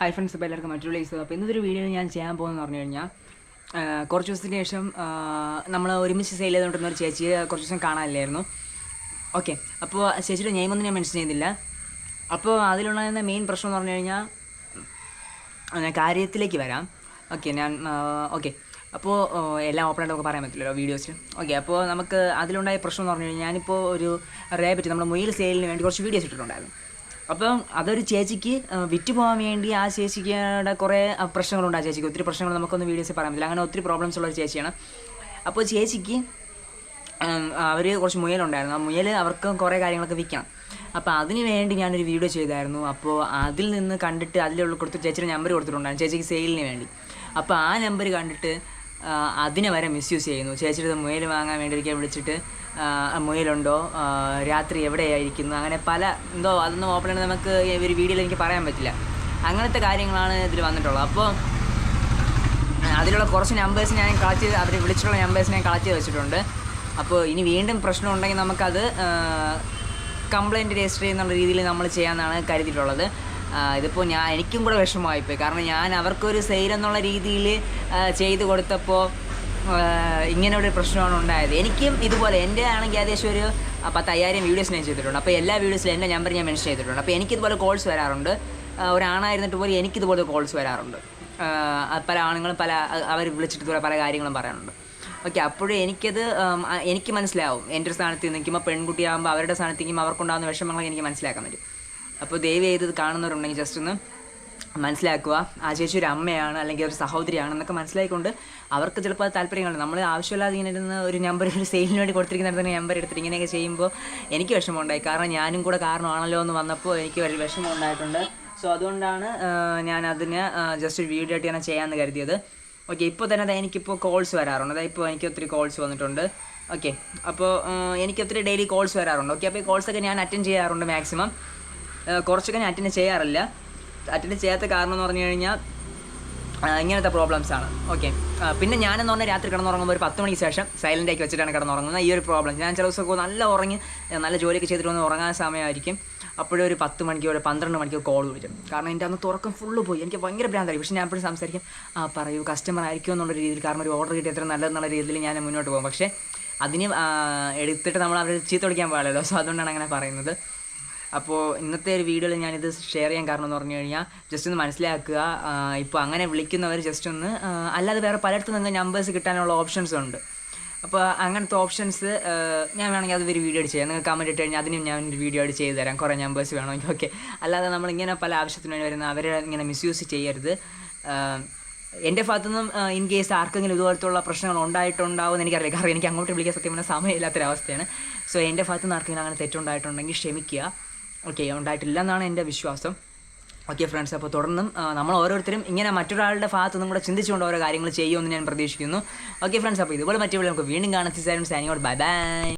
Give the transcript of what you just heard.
Hi friends ഇപ്പോൾ എല്ലാവർക്കും മറ്റൊരു പ്ലേസ് അപ്പോൾ ഇന്നത്തെ ഒരു വീഡിയോ ഞാൻ ചെയ്യാൻ പോകുന്നത് പറഞ്ഞു കഴിഞ്ഞാൽ കുറച്ച് ദിവസത്തിന് ശേഷം നമ്മൾ ഒരുമിച്ച് സെയിൽ ചെയ്തുകൊണ്ടിരുന്ന ഒരു ചേച്ചിയെ കുറച്ച് ദിവസം കാണാനില്ലായിരുന്നു. ഓക്കെ അപ്പോൾ ചേച്ചിയുടെ നെയിമൊന്നും ഞാൻ മെൻഷൻ ചെയ്യുന്നില്ല അപ്പോൾ അതിലുണ്ടായിരുന്ന മെയിൻ പ്രശ്നം എന്ന് പറഞ്ഞു കഴിഞ്ഞാൽ ഞാൻ കാര്യത്തിലേക്ക് വരാം. ഓക്കെ ഞാൻ ഓക്കെ അപ്പോൾ എല്ലാം ഓപ്പൺ ആയിട്ട് നമുക്ക് പറയാൻ പറ്റില്ലല്ലോ വീഡിയോസിൽ ഓക്കെ അപ്പോൾ നമുക്ക് അതിലുണ്ടായ പ്രശ്നം എന്ന് പറഞ്ഞു കഴിഞ്ഞാൽ ഞാനിപ്പോൾ ഒരു റേ പറ്റി നമ്മുടെ മൊയിൽ സെയിലിന് വേണ്ടി കുറച്ച് വീഡിയോസ് ഇട്ടിട്ടുണ്ടായിരുന്നു. അപ്പം അതൊരു ചേച്ചിക്ക് വിറ്റ് പോകാൻ വേണ്ടി ആ ചേച്ചിക്കുടെ കുറേ പ്രശ്നങ്ങളുണ്ട് ആ ചേച്ചിക്ക്. ഒത്തിരി പ്രശ്നങ്ങൾ നമുക്കൊന്ന് വീഡിയോസിൽ പറയാൻ പറ്റില്ല. അങ്ങനെ ഒത്തിരി പ്രോബ്ലംസ് ഉള്ള ഒരു ചേച്ചിയാണ്. അപ്പോൾ ചേച്ചിക്ക് അവർ കുറച്ച് മുയലുണ്ടായിരുന്നു. ആ മുയൽ അവർക്ക് കുറേ കാര്യങ്ങളൊക്കെ വിൽക്കണം. അപ്പോൾ അതിന് വേണ്ടി ഞാനൊരു വീഡിയോ ചെയ്തായിരുന്നു. അപ്പോൾ അതിൽ നിന്ന് കണ്ടിട്ട് അതിലുള്ള കൊടുത്ത് ചേച്ചിയുടെ നമ്പർ കൊടുത്തിട്ടുണ്ടായിരുന്നു. ചേച്ചിക്ക് സെയിലിന് വേണ്ടി. അപ്പോൾ ആ നമ്പർ കണ്ടിട്ട് അതിനെ വരെ മിസ്യൂസ് ചെയ്യുന്നു. ചേച്ചിയുടെ മുയൽ വാങ്ങാൻ വേണ്ടി ഒരിക്കൽ വിളിച്ചിട്ട് മുയലുണ്ടോ? രാത്രി എവിടെയായിരിക്കുന്നു? അങ്ങനെ പല എന്തോ അതൊന്നും ഓപ്പൺ ആയിട്ട് നമുക്ക് ഒരു വീഡിയോയിൽ എനിക്ക് പറയാൻ പറ്റില്ല. അങ്ങനത്തെ കാര്യങ്ങളാണ് ഇതിൽ വന്നിട്ടുള്ളത്. അപ്പോൾ അതിലുള്ള കുറച്ച് നമ്പേഴ്സ് ഞാൻ കളക്ട് ചെയ്ത് അവർ വിളിച്ചിട്ടുള്ള നമ്പേഴ്സ് ഞാൻ കളക്ട് ചെയ്ത് വെച്ചിട്ടുണ്ട്. അപ്പോൾ ഇനി വീണ്ടും പ്രശ്നം ഉണ്ടെങ്കിൽ നമുക്കത് കംപ്ലയിന്റ് രജിസ്റ്റർ ചെയ്യുന്ന രീതിയിൽ നമ്മൾ ചെയ്യാമെന്നാണ് കരുതിയിട്ടുള്ളത്. ഇതിപ്പോൾ ഞാൻ എനിക്കും കൂടെ വിഷമമായിപ്പോയി. കാരണം ഞാൻ അവർക്കൊരു സെയിൽ എന്നുള്ള രീതിയിൽ ചെയ്തു കൊടുത്തപ്പോൾ ഇങ്ങനെ ഒരു പ്രശ്നമാണ് ഉണ്ടായത്. എനിക്കും ഇതുപോലെ എന്റെ ആണെങ്കിൽ ഏകദേശം ഒരു പത്തയ്യായിരം വീഡിയോസ് ഞാൻ ചെയ്തിട്ടുണ്ട്. അപ്പോൾ എല്ലാ വീഡിയോസിലും എന്റെ നമ്പർ ഞാൻ മെൻഷൻ ചെയ്തിട്ടുണ്ട്. അപ്പോൾ എനിക്കിതുപോലെ കോൾസ് വരാറുണ്ട്. ഒരാണായിരുന്നിട്ട് പോലും എനിക്കിതുപോലെ കോൾസ് വരാറുണ്ട്. പല ആണുങ്ങളും പല അവർ വിളിച്ചിട്ട് പല കാര്യങ്ങളും പറയാനുണ്ട് ഓക്കെ അപ്പോഴും എനിക്കത് എനിക്ക് മനസ്സിലാവും. എന്റെ ഒരു സ്ഥാനത്ത് നിൽക്കുമ്പോൾ പെൺകുട്ടിയാകുമ്പോൾ അവരുടെ സ്ഥാനത്ത് നിൽക്കുമ്പോൾ അവർക്കുണ്ടാകുന്ന വിഷമങ്ങൾ എനിക്ക് മനസ്സിലാക്കാൻ പറ്റും. അപ്പോൾ ദേവി ഇത് കാണുന്നവരുണ്ടെങ്കിൽ ജസ്റ്റ് ഒന്ന് മനസ്സിലാക്കുക. ആ ചേച്ചി ഒരു അമ്മയാണ് അല്ലെങ്കിൽ ഒരു സഹോദരിയാണ് എന്നൊക്കെ മനസ്സിലായിക്കൊണ്ട് അവർക്ക് ചിലപ്പോൾ താല്പര്യങ്ങളുണ്ട്. നമ്മൾ ആവശ്യമില്ലാതെ ഇങ്ങനെ ഇരുന്ന് ഒരു നമ്പർ ഒരു സെയിലിന് വേണ്ടി കൊടുത്തിരിക്കുന്ന നമ്പർ എടുത്തിട്ട് ഇങ്ങനെയൊക്കെ ചെയ്യുമ്പോൾ എനിക്ക് വിഷമമുണ്ടായി. കാരണം ഞാനും കൂടെ കാരണമാണല്ലോ എന്ന് വന്നപ്പോൾ എനിക്ക് വലിയ വിഷമം ഉണ്ടായിട്ടുണ്ട്. സോ അതുകൊണ്ടാണ് ഞാൻ അതിന് ജസ്റ്റ് ഒരു വീഡിയോ ആയിട്ട് ഞാൻ ചെയ്യാമെന്ന് കരുതിയത്. ഓക്കെ ഇപ്പോൾ തന്നെ അതായത് എനിക്കിപ്പോൾ കോൾസ് വരാറുണ്ട്. അതായത് ഇപ്പോൾ എനിക്ക് ഒത്തിരി കോൾസ് വന്നിട്ടുണ്ട്. ഓക്കെ അപ്പോൾ എനിക്ക് ഒത്തിരി ഡെയിലി കോൾസ് വരാറുണ്ട്. ഓക്കെ അപ്പോൾ ഈ കോൾസൊക്കെ ഞാൻ അറ്റൻഡ് ചെയ്യാറുണ്ട് മാക്സിമം കുറച്ചൊക്കെ ഞാൻ അറ്റൻഡ് ചെയ്യാറില്ല. അറ്റൻഡ് ചെയ്യാത്ത കാരണം എന്ന് പറഞ്ഞു കഴിഞ്ഞാൽ ഇങ്ങനത്തെ പ്രോബ്ലംസ് ആണ്. ഓക്കെ പിന്നെ ഞാനെന്ന് പറഞ്ഞാൽ രാത്രി കിടന്നുറങ്ങുമ്പോൾ ഒരു പത്ത് മണിക്ക് ശേഷം സൈലന്റ് ആക്കി വെച്ചിട്ടാണ് കിടന്നുറങ്ങുന്നത്. ഈ ഒരു പ്രോബ്ലം ഞാൻ ചില ദിവസമൊക്കെ നല്ല ഉറങ്ങി നല്ല ജോലിയൊക്കെ ചെയ്തിട്ട് വന്ന് ഉറങ്ങാൻ സമയമായിരിക്കും. അപ്പോഴും ഒരു പത്ത് മണിക്കോ ഒരു പന്ത്രണ്ട് മണിക്കോ കോൾ വിളിക്കും. കാരണം എന്റെ അന്ന് തുറക്കം ഫുള്ള് പോയി. എനിക്ക് ഭയങ്കര ഭ്രാന്തായി. പക്ഷേ ഞാൻ എപ്പോഴും സംസാരിക്കും ആ പറയൂ കസ്റ്റമർ ആയിരിക്കും എന്നുള്ള രീതിയിൽ. കാരണം ഒരു ഓർഡർ കിട്ടിയത്ര നല്ലതെന്നുള്ള രീതിയിൽ ഞാൻ മുന്നോട്ട് പോകും. പക്ഷേ അതിന് എടുത്തിട്ട് നമ്മൾ അവർ ചീത്ത വിളിക്കാൻ പാടില്ലല്ലോ. സോ അതുകൊണ്ടാണ് അങ്ങനെ പറയുന്നത്. അപ്പോൾ ഇന്നത്തെ ഒരു വീഡിയോയിൽ ഞാനിത് ഷെയർ ചെയ്യാൻ കാരണം എന്ന് പറഞ്ഞു കഴിഞ്ഞാൽ ജസ്റ്റ് ഒന്ന് മനസ്സിലാക്കുക. ഇപ്പോൾ അങ്ങനെ വിളിക്കുന്നവർ ജസ്റ്റ് ഒന്ന് അല്ലാതെ വേറെ പലയിടത്തു നിന്ന് നമ്പേഴ്സ് കിട്ടാനുള്ള ഓപ്ഷൻസ് ഉണ്ട്. അപ്പോൾ അങ്ങനത്തെ ഓപ്ഷൻസ് ഞാൻ വേണമെങ്കിൽ അതൊരു വീഡിയോ ആയിട്ട് ചെയ്യാം. നിങ്ങൾ കമന്റ് ഇട്ട് കഴിഞ്ഞാൽ അതിനും ഞാൻ ഒരു വീഡിയോ ആയിട്ട് ചെയ്തു തരാം. കുറേ നമ്പേഴ്സ് വേണമെങ്കിൽ. ഓക്കെ അല്ലാതെ നമ്മളിങ്ങനെ പല ആവശ്യത്തിന് വേണ്ടി വരുന്ന അവരെ ഇങ്ങനെ മിസ്യൂസ് ചെയ്യരുത്. എന്റെ ഭാഗത്തുനിന്നും ഇൻ കേസ് ആർക്കെങ്കിലും ഇതുപോലത്തുള്ള പ്രശ്നങ്ങൾ ഉണ്ടായിട്ടുണ്ടാവും എനിക്കറിയില്ല. കാരണം എനിക്ക് അങ്ങോട്ട് വിളിക്കാൻ സത്യം പറഞ്ഞാൽ സമയമില്ലാത്തൊരവസ്ഥയാണ്. സോ എന്റെ ഭാഗത്തുനിന്ന് ആർക്കെങ്കിലും അങ്ങനെ തെറ്റുണ്ടായിട്ടുണ്ടെങ്കിൽ ക്ഷമിക്കുക. ഓക്കെ ഉണ്ടായിട്ടില്ല എന്നാണ് എന്റെ വിശ്വാസം. ഓക്കെ ഫ്രണ്ട്സ് അപ്പോൾ തുടർന്നും നമ്മൾ ഓരോരുത്തരും ഇങ്ങനെ മറ്റൊരാളുടെ ഭാഗത്തു നിന്നും കൂടെ ചിന്തിച്ചുകൊണ്ട് ഓരോ കാര്യങ്ങൾ ചെയ്യുമെന്ന് ഞാൻ പ്രതീക്ഷിക്കുന്നു. ഓക്കെ ഫ്രണ്ട്സ് അപ്പോൾ ഇതുപോലെ മറ്റേ നമുക്ക് വീണ്ടും കാണാൻ സൈനിങ് ഔട്ട് ബൈ ബൈ